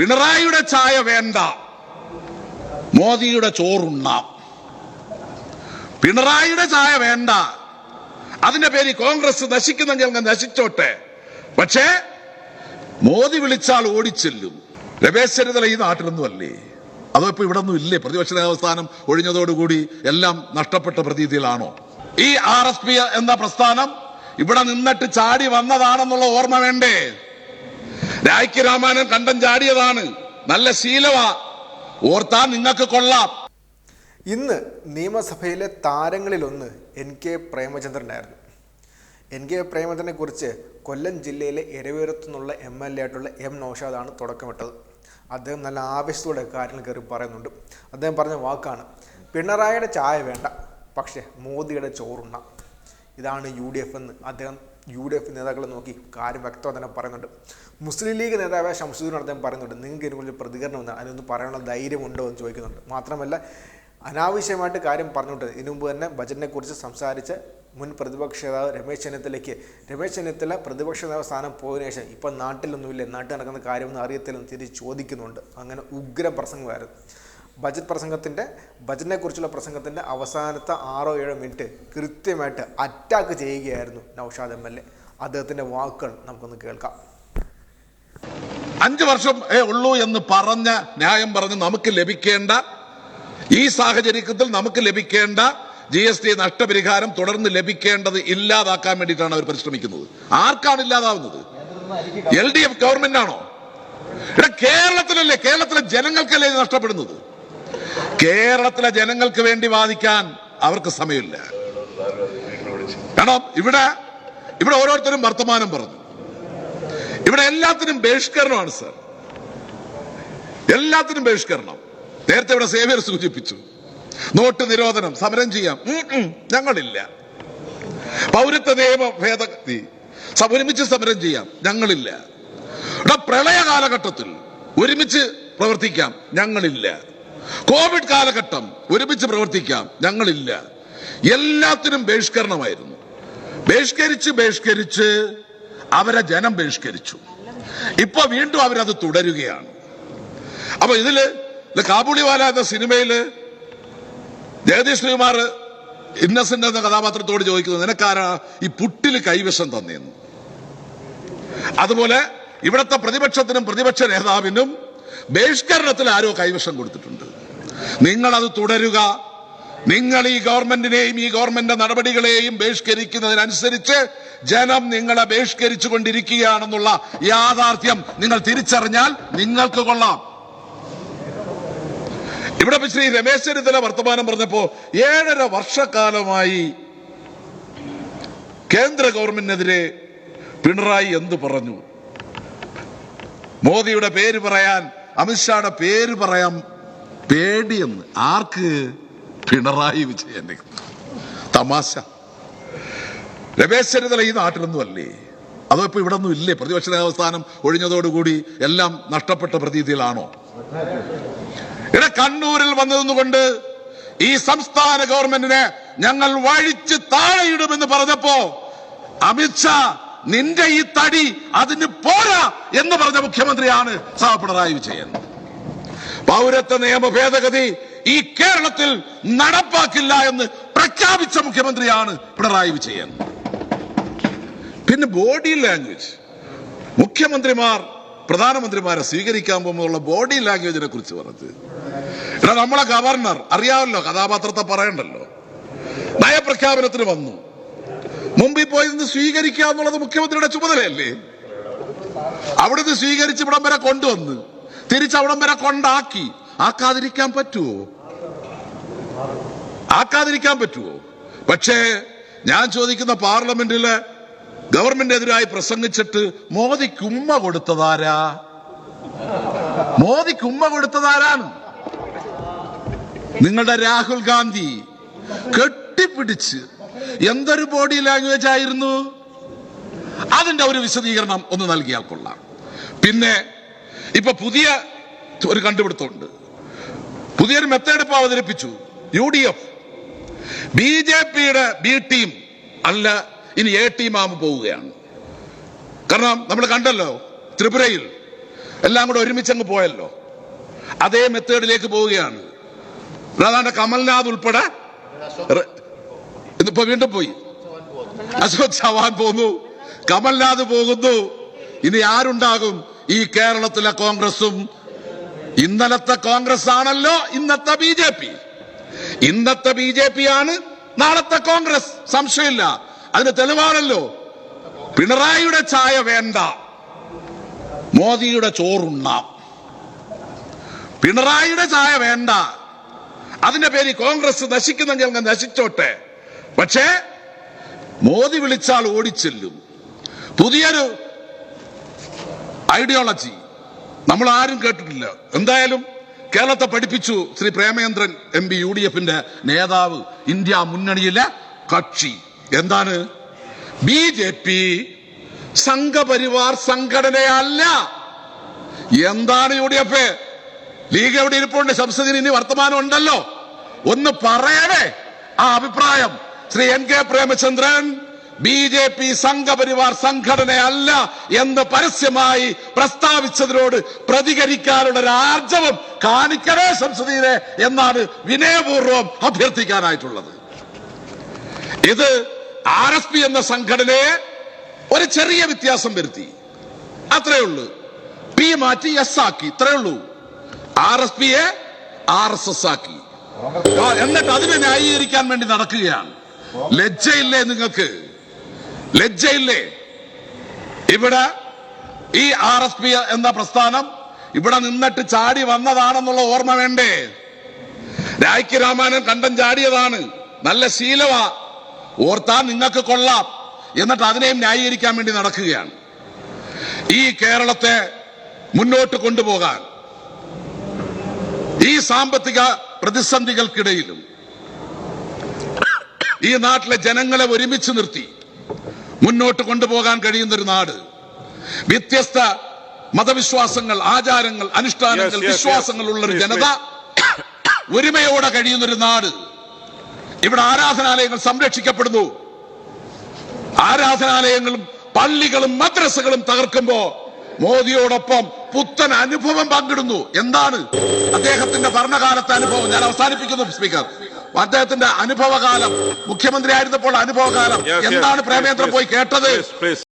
പിണറായിയുടെ ചായ വേണ്ട. മോദിയുടെ ചോറുണ്ണാം. പിണറായിയുടെ ചായ വേണ്ട. അതിന്റെ പേര് കോൺഗ്രസ് നശിക്കുന്നെങ്കിൽ അങ്ങ് നശിച്ചോട്ടെ. പക്ഷേ മോദി വിളിച്ചാൽ ഓടിച്ചെല്ലും. രമേശ് ചെന്നിത്തല ഈ നാട്ടിലൊന്നും അല്ലേ? അതോ ഇപ്പൊ ഇവിടെ ഒന്നും ഇല്ലേ? പ്രതിപക്ഷ നേതൃസ്ഥാനം ഒഴിഞ്ഞതോടുകൂടി എല്ലാം നഷ്ടപ്പെട്ട പ്രതീതിയിലാണോ? ഈ ആർ എസ് പി എന്ന പ്രസ്ഥാനം ഇവിടെ നിന്നിട്ട് ചാടി വന്നതാണെന്നുള്ള ഓർമ്മ വേണ്ടേ? രായ്ക്ക് രാമായണൻ കണ്ടം ചാടിയതാണ്. നല്ല ശീലമാ. ഓർത്താ നിങ്ങൾക്ക് കൊള്ളാം. ഇന്ന് നിയമസഭയിലെ താരങ്ങളിലൊന്ന് എൻ കെ പ്രേമചന്ദ്രനായിരുന്നു. എൻ കെ പ്രേമചന്ദ്രനെ കുറിച്ച് കൊല്ലം ജില്ലയിലെ എരവേരത്തു നിന്നുള്ള എം എൽ എ ആയിട്ടുള്ള എം നൌഷാദാണ് തുടക്കമിട്ടത്. അദ്ദേഹം നല്ല ആവേശത്തോടെ കാര്യങ്ങൾ കയറി പറയുന്നുണ്ട്. അദ്ദേഹം പറഞ്ഞ വാക്കാണ് പിണറായിയുടെ ചായ വേണ്ട പക്ഷേ മോദിയുടെ ചോറുണ്ണ. ഇതാണ് യു ഡി എഫ് എന്ന്. അദ്ദേഹം യു ഡി എഫ് നേതാക്കളെ നോക്കി കാര്യം വ്യക്തമായി തന്നെ പറയുന്നുണ്ട്. മുസ്ലിം ലീഗ് നേതാവ് ഷംസുദ്ദീൻ അദ്ദേഹം പറയുന്നുണ്ട്. നിങ്ങൾക്ക് ഇതിനെക്കുറിച്ച് പ്രതികരണം എന്ന് അതിനൊന്ന് പറയാനുള്ള ധൈര്യമുണ്ടോ എന്ന് ചോദിക്കുന്നുണ്ട്. മാത്രമല്ല അനാവശ്യമായിട്ട് കാര്യം പറഞ്ഞിട്ട് ഇതിനു മുമ്പ് തന്നെ ബജറ്റിനെക്കുറിച്ച് സംസാരിച്ച് മുൻ പ്രതിപക്ഷ നേതാവ് രമേശ് ചെന്നിത്തലയ്ക്ക് രമേശ് ചെന്നിത്തല പ്രതിപക്ഷ നേതാവ് സ്ഥാനം പോയതിനു ശേഷം ഇപ്പം നാട്ടിലൊന്നുമില്ല. നാട്ടിൽ നടക്കുന്ന കാര്യമൊന്നും അറിയത്തില്ലെന്ന് തിരിച്ച് ചോദിക്കുന്നുണ്ട്. അങ്ങനെ ഉഗ്ര പ്രസംഗമായിരുന്നു. ബജറ്റ് പ്രസംഗത്തിന്റെ ബജറ്റിനെ കുറിച്ചുള്ള പ്രസംഗത്തിന്റെ അവസാനത്തെ ആറോ ഏഴോ മിനിറ്റ് കൃത്യമായിട്ട് അറ്റാക്ക് ചെയ്യുകയായിരുന്നു നൌഷാദ് എം എൽ എ. അദ്ദേഹത്തിന്റെ വാക്കുകൾ നമുക്കൊന്ന് കേൾക്കാം. അഞ്ചു വർഷം ഏ ഉള്ളൂ എന്ന് പറഞ്ഞ ന്യായം പറഞ്ഞ് നമുക്ക് ലഭിക്കേണ്ട ഈ സാഹചര്യത്തിൽ നമുക്ക് ലഭിക്കേണ്ട ജി എസ് ടി നഷ്ടപരിഹാരം തുടർന്ന് ലഭിക്കേണ്ടത് ഇല്ലാതാക്കാൻ വേണ്ടിയിട്ടാണ് അവർ പരിശ്രമിക്കുന്നത്. ആർക്കാണ് ഇല്ലാതാവുന്നത്? എൽ ഡി എഫ് ഗവൺമെന്റ് ആണോ ഇവിടെ കേരളത്തിലല്ലേ കേരളത്തിലെ ജനങ്ങൾക്കല്ലേ ഇത് നഷ്ടപ്പെടുന്നത്? കേരളത്തിലെ ജനങ്ങൾക്ക് വേണ്ടി വാദിക്കാൻ അവർക്ക് സമയമില്ല. കാരണം ഇവിടെ ഇവിടെ ഓരോരുത്തരും വർത്തമാനം പറഞ്ഞു. ഇവിടെ എല്ലാത്തിനും ബഹിഷ്കരണമാണ് സർ. എല്ലാത്തിനും ബഹിഷ്കരണം. നേരത്തെ ഇവിടെ സേവ്യർ സൂചിപ്പിച്ചു. നോട്ട് നിരോധനം സമരം ചെയ്യാം. ഞങ്ങളില്ല. പൗരത്വ നിയമ ഭേദഗതി ഒരുമിച്ച് സമരം ചെയ്യാം. ഞങ്ങളില്ല. പ്രളയ കാലഘട്ടത്തിൽ ഒരുമിച്ച് പ്രവർത്തിക്കാം. ഞങ്ങളില്ല. കോവിഡ് കാലഘട്ടം ഒരുമിച്ച് പ്രവർത്തിക്കാം. ഞങ്ങളില്ല. എല്ലാത്തിനും ബഹിഷ്കരണമായിരുന്നു. ബഹിഷ്കരിച്ച് ബഹിഷ്കരിച്ച് അവരെ ജനം ബഹിഷ്കരിച്ചു. ഇപ്പൊ വീണ്ടും അവരത് തുടരുകയാണ്. അപ്പൊ ഇതിൽ ഇത് കാബൂളിവാല എന്ന സിനിമയിൽ ജഗദീഷ് ശ്രീകുമാർ ഇന്നസെന്റ് എന്ന കഥാപാത്രത്തോട് ചോദിക്കുന്നത് നിനക്കാരാ ഈ പുട്ടിൽ കൈവശം തന്നെയെന്ന് അതുപോലെ ഇവിടുത്തെ പ്രതിപക്ഷത്തിനും പ്രതിപക്ഷ നേതാവിനും ബഹിഷ്കരണത്തിൽ ആരോ കൈവശം കൊടുത്തിട്ടുണ്ട്. നിങ്ങൾ അത് തുടരുക. നിങ്ങൾ ഈ ഗവൺമെന്റിനെയും ഈ ഗവൺമെന്റ് നടപടികളെയും ബഹിഷ്കരിക്കുന്നതിനനുസരിച്ച് ജനം നിങ്ങളെ ബഹിഷ്കരിച്ചു കൊണ്ടിരിക്കുകയാണെന്നുള്ള യാഥാർത്ഥ്യം നിങ്ങൾ തിരിച്ചറിഞ്ഞാൽ നിങ്ങൾക്ക് കൊള്ളാം. ഇവിടെ ശ്രീ രമേശ് ചെന്നിത്തല വർത്തമാനം പറഞ്ഞപ്പോ ഏഴര വർഷക്കാലമായി കേന്ദ്ര ഗവൺമെന്റിനെതിരെ പിണറായി എന്ത് പറഞ്ഞു? മോദിയുടെ പേര് പറയാൻ അമിത്ഷായുടെ പേര് പറയാം പേടിയെന്ന്. ആർക്ക്? പിണറായി വിജയന്. തമാശ. രമേശ് ചെന്നിത്തല ഈ നാട്ടിലൊന്നും അല്ലേ? അതോ ഇപ്പൊ ഇവിടെ ഒന്നും ഇല്ലേ? പ്രതിപക്ഷ നേതൃസ്ഥാനം ഒഴിഞ്ഞതോടുകൂടി എല്ലാം നഷ്ടപ്പെട്ട പ്രതീതിയിലാണോ? ഇവിടെ കണ്ണൂരിൽ വന്നതുകൊണ്ട് ഈ സംസ്ഥാന ഗവൺമെന്റിനെ ഞങ്ങൾ വഴിച്ച് താഴെയിടുമെന്ന് പറഞ്ഞപ്പോ അമിത്ഷാ നിന്റെ ഈ തടി അതിന് പോരാ എന്ന് പറഞ്ഞ മുഖ്യമന്ത്രിയാണ് സഹ പിണറായി വിജയൻ. പൗരത്വ നിയമ ഭേദഗതി ഈ കേരളത്തിൽ നടപ്പാക്കില്ല എന്ന് പ്രഖ്യാപിച്ച മുഖ്യമന്ത്രിയാണ് പിണറായി വിജയൻ. പിന്നെ ബോഡി ലാംഗ്വേജ്. മുഖ്യമന്ത്രിമാർ പ്രധാനമന്ത്രിമാരെ സ്വീകരിക്കാൻ പോകുമ്പോഴുള്ള ബോഡി ലാംഗ്വേജിനെ കുറിച്ച് പറഞ്ഞത്. എടാ നമ്മളെ ഗവർണർ അറിയാമല്ലോ കഥാപാത്രത്തെ പറയണ്ടല്ലോ. നയപ്രഖ്യാപനത്തിന് വന്നു. മുമ്പിൽ പോയി നിന്ന് സ്വീകരിക്കുക എന്നുള്ളത് മുഖ്യമന്ത്രിയുടെ ചുമതലയല്ലേ? അവിടുന്ന് സ്വീകരിച്ച് ഇവിടം വരെ കൊണ്ടുവന്ന് തിരിച്ച് അവിടം വരെ കൊണ്ടാക്കി. ആക്കാതിരിക്കാൻ പറ്റുമോ ആക്കാതിരിക്കാൻ പറ്റുമോ പക്ഷേ ഞാൻ ചോദിക്കുന്ന പാർലമെന്റിൽ ഗവൺമെന്റിനെതിരായി പ്രസംഗിച്ചിട്ട് മോദിക്ക് ഉമ്മ കൊടുത്തതാരാ? മോദിക്ക് ഉമ്മ കൊടുത്തതാരാണ്? നിങ്ങളുടെ രാഹുൽ ഗാന്ധി കെട്ടിപ്പിടിച്ച് എന്തൊരു ബോഡി ലാംഗ്വേജ് ആയിരുന്നു? അതിന്റെ ഒരു വിശദീകരണം ഒന്ന് നൽകിയാൽ കൊള്ളാം. പിന്നെ ഇപ്പൊ പുതിയ ഒരു കണ്ടുപിടുത്തമുണ്ട്. പുതിയൊരു മെത്തേഡ് ഇപ്പൊ അവതരിപ്പിച്ചു. U D F B J പിയുടെ ബി ടീം അല്ല ഇനി എ ടീം ആകുമ്പോൾ പോവുകയാണ്. കാരണം നമ്മൾ കണ്ടല്ലോ ത്രിപുരയിൽ എല്ലാം കൂടെ ഒരുമിച്ചങ്ങ് പോയല്ലോ. അതേ മെത്തേഡിലേക്ക് പോവുകയാണ്. അതാണ്ട് കമൽനാഥ് ഉൾപ്പെടെ ഇതിപ്പോ വീണ്ടും പോയി. അശോക് ചവാൻ പോന്നു. കമൽനാഥ് പോകുന്നു. ഇനി ആരുണ്ടാകും? ഈ കേരളത്തിലെ കോൺഗ്രസും ഇന്നലത്തെ കോൺഗ്രസ് ആണല്ലോ ഇന്നത്തെ ബി ജെ പി. ഇന്നത്തെ ബി ജെ പി ആണ് നാളത്തെ കോൺഗ്രസ്. സംശയമില്ല. അതിന് തെളിവാണല്ലോ. പിണറായിയുടെ ചായ വേണ്ട. മോദിയുടെ ചോറുണ്ണാം. പിണറായിയുടെ ചായ വേണ്ട. അതിന്റെ പേര് കോൺഗ്രസ് നശിക്കുന്നെങ്കിൽ നശിച്ചോട്ടെ. പക്ഷേ മോദി വിളിച്ചാൽ ഓടിച്ചെല്ലും. പുതിയൊരു ഐഡിയോളജി നമ്മൾ ആരും കേട്ടിട്ടില്ല. എന്തായാലും കേരളത്തെ പഠിപ്പിച്ചു Shri Premachandran M P U D എഫിന്റെ നേതാവ് ഇന്ത്യ മുന്നണിയിലെ കക്ഷി. എന്താണ്? ബി ജെ പി സംഘപരിവാർ സംഘടനയല്ല. എന്താണ് യു ഡി എഫ്? ലീഗ് എവിടെ ഇരിപ്പുണ്ട്? സംസദിന് ഇനി വർത്തമാനം ഉണ്ടല്ലോ. ഒന്ന് പറയണേ ആ അഭിപ്രായം. Shri N K Premachandran B J P Sangh Parivar സംഘടനയല്ല എന്ന് പരസ്യമായി പ്രസ്താവിച്ചതിനോട് പ്രതികരിക്കാനുള്ള ഒരു ആർജവം കാണിക്കണേ സംസദീനെ എന്നാണ് വിനയപൂർവം അഭ്യർത്ഥിക്കാനായിട്ടുള്ളത്. ഇത് ആർ എസ് പി എന്ന സംഘടനയെ ഒരു ചെറിയ വ്യത്യാസം വരുത്തി. അത്രേ ഉള്ളൂ. പി മാറ്റി എസ് ആക്കി. ഇത്രേ ഉള്ളൂ. ആർ എസ് പിയെ ആർ എസ് എസ് ആക്കി. എന്നിട്ട് അതിനെ ന്യായീകരിക്കാൻ വേണ്ടി നടക്കുകയാണ്. ലജ്ജയില്ലേ നിങ്ങൾക്ക്? ലജ്ജയില്ലേ? ഇവിടെ ഈ ആർ എസ് പി എന്ന പ്രസ്ഥാനം? ഇവിടെ നിന്നിട്ട് ചാടി വന്നതാണെന്നുള്ള ഓർമ്മ വേണ്ടേ? രായ്ക്ക് രാമായണൻ കണ്ടം ചാടിയതാണ്. നല്ല ശീലമാ. ഓർത്താൻ നിങ്ങൾക്ക് കൊള്ളാം. എന്നിട്ട് അതിനെയും ന്യായീകരിക്കാൻ വേണ്ടി നടക്കുകയാണ്. ഈ കേരളത്തെ മുന്നോട്ട് കൊണ്ടുപോകാൻ ഈ സാമ്പത്തിക പ്രതിസന്ധികൾക്കിടയിലും ഈ നാട്ടിലെ ജനങ്ങളെ ഒരുമിച്ച് നിർത്തി മുന്നോട്ട് കൊണ്ടുപോകാൻ കഴിയുന്ന ഒരു നാട്. വ്യത്യസ്ത മതവിശ്വാസങ്ങൾ ആചാരങ്ങൾ അനുഷ്ഠാനങ്ങൾ. വിശ്വാസങ്ങൾ ഉള്ള ഒരു ജനത ഒരുമയോടെ കഴിയുന്ന ഒരു നാട്. ഇവിടെ ആരാധനാലയങ്ങൾ സംരക്ഷിക്കപ്പെടുന്നു. ആരാധനാലയങ്ങളും പള്ളികളും മദ്രസകളും തകർക്കുമ്പോ മോദിയോടൊപ്പം പുത്തൻ അനുഭവം പങ്കിടുന്നു. എന്താണ്? അദ്ദേഹത്തിന്റെ ഭരണകാലത്തെ അനുഭവം ഞാൻ അവസാനിപ്പിക്കുന്നു സ്പീക്കർ. അദ്ദേഹത്തിന്റെ അനുഭവകാലം മുഖ്യമന്ത്രി ആയിരുന്നപ്പോൾ അനുഭവകാലം. എന്താണ് പ്രേമേന്ദ്രൻ പോയി കേട്ടത്.